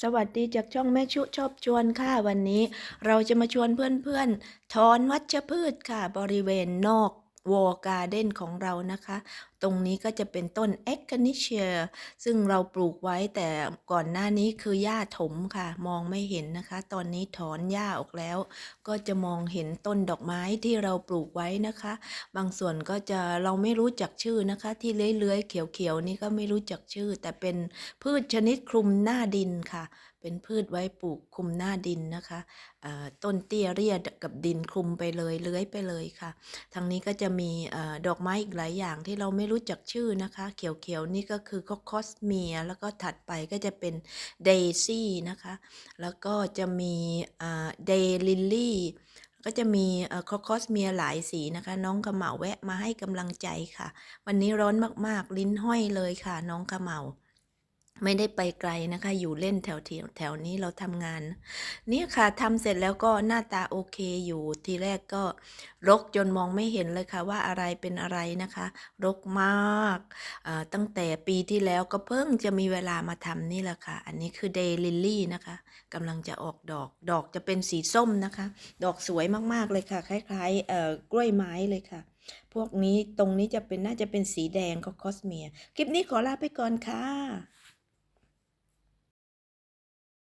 สวัสดีจากช่องแม่ชุชอบชวนค่ะวันนี้ เราจะมาชวนเพื่อนๆถอนวัชพืชค่ะบริเวณนอก วอการ์เด้นของเรานะคะ ตรงนี้ก็จะเป็นต้นเอ็กคานิเชียซึ่งเราปลูกไว้แต่ก่อนหน้านี้คือหญ้าถมค่ะ มองไม่เห็นนะคะ ตอนนี้ถอนหญ้าออกแล้ว ก็จะมองเห็นต้นดอกไม้ที่เราปลูกไว้นะคะ บางส่วนก็จะเราไม่รู้จักชื่อนะคะ ที่เลื้อยๆเขียวๆนี่ก็ไม่รู้จักชื่อ แต่เป็นพืชชนิดคลุมหน้าดินค่ะ เป็นพืชไว้ปลูกคลุมหน้าดินนะคะต้นเตี้ยเรียกับดินคลุมไปเลยเลื้อยไปเลยค่ะ ทางนี้ก็จะมีออดอกไม้อีกหลายอย่างที่เราไม่รู้จักชื่อนะคะ เขียวๆนี่ก็คือคคอสเมีย แล้วก็ถัดไปก็จะเป็นเดซี่นะคะ แล้วก็จะมีเดลิลลี่ก็จะมีคอคอสเมียหลายสีนะคะ น้องขมเหมาแวะมาให้กำลังใจค่ะ วันนี้ร้อนมากๆ ลิ้นห้อยเลยค่ะ น้องขมเหมา ไม่ได้ไปไกลนะคะ อยู่เล่นแถวแถวนี้เราทำงานเนี่ยค่ะทำเสร็จแล้วก็หน้าตาโอเคอยู่ทีแรกก็รกจนมองไม่เห็นเลยค่ะ ว่าอะไรเป็นอะไรนะคะ รกมากตั้งแต่ปีที่แล้วก็เพิ่งจะมีเวลามาทำนี่แหละค่ะ อันนี้คือเดลิลลี่นะคะกำลังจะออกดอก ดอกจะเป็นสีส้มนะคะ ดอกสวยมากๆเลยค่ะ คล้ายๆกล้วยไม้เลยค่ะ พวกนี้ตรงนี้จะเป็นน่าจะเป็นสีแดงก็คอสเมีย คลิปนี้ขอลาไปก่อนค่ะ